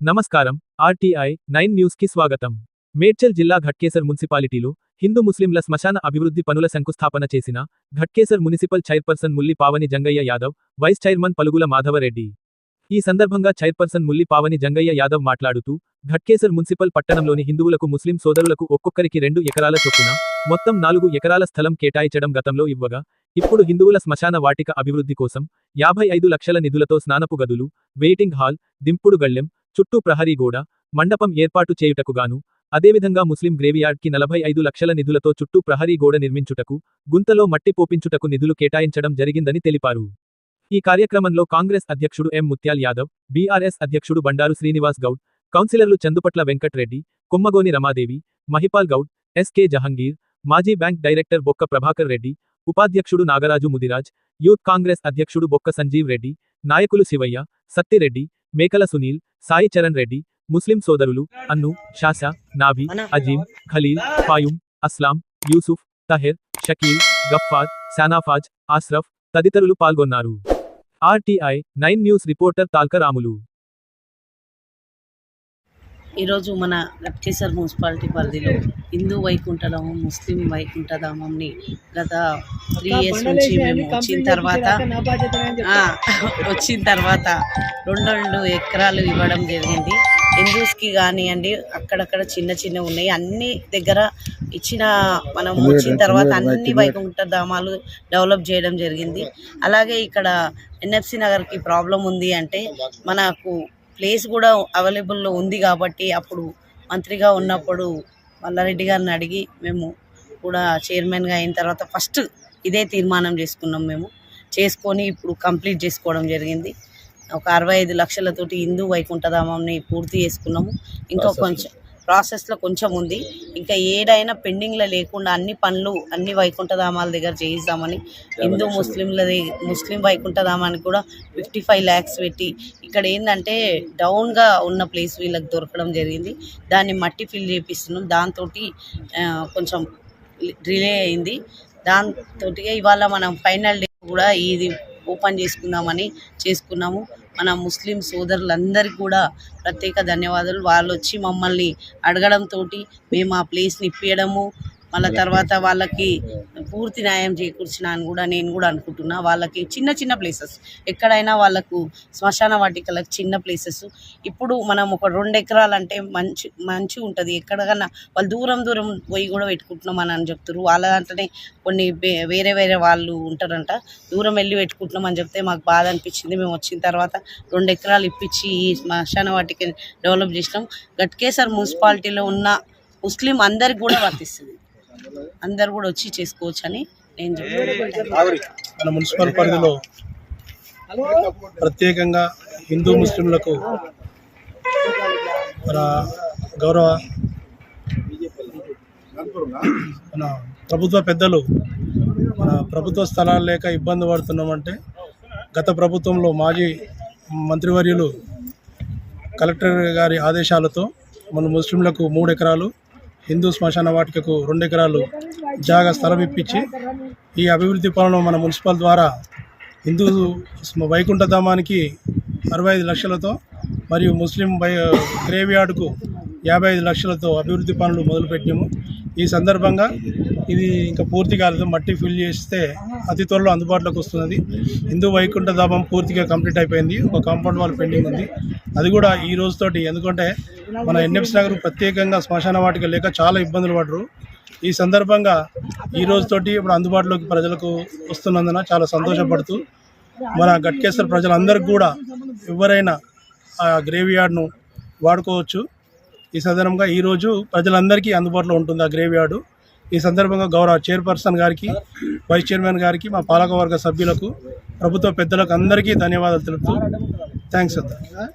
నమస్కారం RTI nine న్యూస్కి స్వాగతం. మేడ్చల్ జిల్లా ఘట్కేసర్ మున్సిపాలిటీలో హిందూ ముస్లింల శ్మశాన అభివృద్ధి పనుల శంకుస్థాపన చేసిన Ghatkesar municipal chairperson Mulli Pavani Jangaiah Yadav vice chairman Palugula Madhava Reddy. ఈ సందర్భంగా చైర్పర్సన్ ముల్లి పావని జంగయ్య యాదవ్ మాట్లాడుతూ ఘట్కేసర్ మున్సిపల్ పట్టణంలోని హిందువులకు ముస్లిం సోదరులకు ఒక్కొక్కరికి రెండు ఎకరాల చొప్పున మొత్తం నాలుగు ఎకరాల స్థలం కేటాయించడం గతంలో ఇవ్వగా ఇప్పుడు హిందువుల శ్మశాన వాటిక అభివృద్ధి కోసం యాభై ఐదు లక్షల నిధులతో స్నానపు గదులు వెయిటింగ్ హాల్ దింపుడు గళ్ళెం చుట్టూ ప్రహరీ గోడ మండపం ఏర్పాటు చేయుటకుగాను అదేవిధంగా ముస్లిం గ్రేవియార్డ్కి నలభై ఐదు లక్షల నిధులతో చుట్టూ ప్రహరీ గోడ నిర్మించుటకు గుంతలో మట్టి పోపించుటకు నిధులు కేటాయించడం జరిగిందని తెలిపారు. ఈ కార్యక్రమంలో కాంగ్రెస్ అధ్యక్షుడు ఎం. ముత్యాల్ యాదవ్ బీఆర్ఎస్ అధ్యక్షుడు బండారు శ్రీనివాస్ గౌడ్ కౌన్సిలర్లు చందుపట్ల వెంకట్రెడ్డి కుమ్మగోని రమాదేవి మహిపాల్ గౌడ్ ఎస్కే జహంగీర్ మాజీ బ్యాంక్ డైరెక్టర్ బొక్క ప్రభాకర్ రెడ్డి ఉపాధ్యక్షుడు నాగరాజు ముదిరాజ్ యూత్ కాంగ్రెస్ అధ్యక్షుడు బొక్క సంజీవ్ రెడ్డి నాయకులు శివయ్య సత్తిరెడ్డి మేకల సునీల్ సాయి చరణ్ రెడ్డి ముస్లిం సోదరులు అన్ను షాషా నాభి అజీం ఖలీల్ ఫాయుమ్ అస్లాం యూసుఫ్ తహెర్ షకీల్ గఫ్ఫార్ శానాఫాజ్ ఆస్రఫ్ తదితరులు పాల్గొన్నారు. RTI nine news reporter Talka Ramulu. ఈరోజు మన గట్కేసర్ మున్సిపాలిటీ పరిధిలో హిందూ వైకుంఠధామం ముస్లిం వైకుంఠధామంని గత త్రీ ఇయర్స్ నుంచి మేము వచ్చిన తర్వాత వచ్చిన తర్వాత రెండు రెండు ఎకరాలు ఇవ్వడం జరిగింది. హిందూస్కి కానివ్వండి అక్కడక్కడ చిన్న చిన్న ఉన్నాయి. అన్ని దగ్గర ఇచ్చిన మనం వచ్చిన తర్వాత అన్ని వైకుంఠ ధామాలు డెవలప్ చేయడం జరిగింది. అలాగే ఇక్కడ ఎన్ఎఫ్సి నగర్కి ప్రాబ్లం ఉంది అంటే మనకు ప్లేస్ కూడా అవైలబుల్లో ఉంది కాబట్టి అప్పుడు మంత్రిగా ఉన్నప్పుడు మల్లారెడ్డి గారిని అడిగి మేము కూడా చైర్మన్గా అయిన తర్వాత ఫస్ట్ ఇదే తీర్మానం చేసుకున్నాం మేము. చేసుకొని ఇప్పుడు కంప్లీట్ చేసుకోవడం జరిగింది. ఒక అరవై ఐదు లక్షలతోటి హిందూ వైకుంఠధామంని పూర్తి చేసుకున్నాము. ఇంకా కొంచెం ప్రాసెస్లో కొంచెం ఉంది. ఇంకా ఏడైనా పెండింగ్లో లేకుండా అన్ని పనులు అన్ని వైకుంఠధామాల దగ్గర చేయిస్తామని హిందూ ముస్లింలది ముస్లిం వైకుంఠధామానికి కూడా ఫిఫ్టీ ఫైవ్ ల్యాక్స్ పెట్టి ఇక్కడ ఏంటంటే డౌన్గా ఉన్న ప్లేస్ వీళ్ళకి దొరకడం జరిగింది. దాన్ని మట్టి ఫిల్ చేపిస్తున్నాం. దాంతో కొంచెం డిలే అయింది. దాంతో ఇవాళ మనం ఫైనల్ డే కూడా ఇది ఓపెన్ చేసుకుందామని చేసుకున్నాము. మన ముస్లిం సోదరులందరికీ కూడా ప్రత్యేక ధన్యవాదాలు. వాళ్ళు వచ్చి మమ్మల్ని అడగడంతో మేము ఆ ప్లేస్ని ఇప్పించడము మళ్ళీ తర్వాత వాళ్ళకి పూర్తి న్యాయం చేకూర్చిన అని కూడా నేను కూడా అనుకుంటున్నా. వాళ్ళకి చిన్న చిన్న ప్లేసెస్ ఎక్కడైనా వాళ్ళకు శ్మశాన వాటికలకు చిన్న ప్లేసెస్ ఇప్పుడు మనం ఒక రెండు ఎకరాలు అంటే మంచి మంచి ఉంటుంది. ఎక్కడికన్నా వాళ్ళు దూరం దూరం పోయి కూడా పెట్టుకుంటున్నాం అని చెప్తారు వాళ్ళ దాంట్లోనే కొన్ని వేరే వేరే వాళ్ళు ఉంటారంట. దూరం వెళ్ళి పెట్టుకుంటున్నాం అని చెప్తే మాకు బాధ అనిపించింది. మేము వచ్చిన తర్వాత రెండు ఎకరాలు ఇప్పించి ఈ శ్మశాన వాటికి డెవలప్ చేసినాం. గట్కేసర్ మున్సిపాలిటీలో ఉన్న ముస్లిం అందరికి కూడా వర్తిస్తుంది. అందరు కూడా వచ్చి చేసుకోవచ్చు అని నేను మన మున్సిపల్ పరిధిలో ప్రత్యేకంగా హిందూ ముస్లింలకు మన గౌరవ మన ప్రభుత్వ పెద్దలు మన ప్రభుత్వ స్థలాలు లేక ఇబ్బంది పడుతున్నామంటే గత ప్రభుత్వంలో మాజీ మంత్రివర్యులు కలెక్టర్ గారి ఆదేశాలతో మన ముస్లింలకు మూడు ఎకరాలు హిందూ శ్మశాన వాటికకు రెండు ఎకరాలు జాగా స్థలం ఇప్పించి ఈ అభివృద్ధి పనులు మన మున్సిపల్ ద్వారా హిందూ వైకుంఠధామానికి అరవై ఐదు లక్షలతో మరియు ముస్లిం బై గ్రేవ్యార్డ్కు యాభై ఐదు లక్షలతో అభివృద్ధి పనులు మొదలుపెట్టాము ఈ సందర్భంగా ఇది ఇంకా పూర్తి కాలేదు. మట్టి ఫిల్ చేస్తే అతి త్వరలో అందుబాటులోకి వస్తున్నది. హిందూ వైకుంఠధామం పూర్తిగా కంప్లీట్ అయిపోయింది. ఒక కాంపౌండ్ వాల్ పెండింగ్ ఉంది. అది కూడా ఈ రోజుతోటి. ఎందుకంటే మన ఎన్ఎఫ్సి నగర్ ప్రత్యేకంగా శ్మశాన వాటిక లేక చాలా ఇబ్బందులు పడరు. ఈ సందర్భంగా ఈ రోజుతోటి ఇప్పుడు అందుబాటులోకి ప్రజలకు వస్తున్నందున చాలా సంతోషపడుతూ మన గట్కేశ్వర ప్రజలందరికీ కూడా ఎవరైనా ఆ గ్రేవ్ యార్డ్ను వాడుకోవచ్చు. ఈ సందర్భంగా ఈరోజు ప్రజలందరికీ అందుబాటులో ఉంటుంది ఆ గ్రేవ్ యార్డు ఈ సందర్భంగా గౌరవ చైర్పర్సన్ గారికి వైస్ చైర్మన్ గారికి మా పాలకవర్గ సభ్యులకు ప్రభుత్వ పెద్దలకు అందరికీ ధన్యవాదాలు తెలుపుతూ థ్యాంక్స్ అద్దా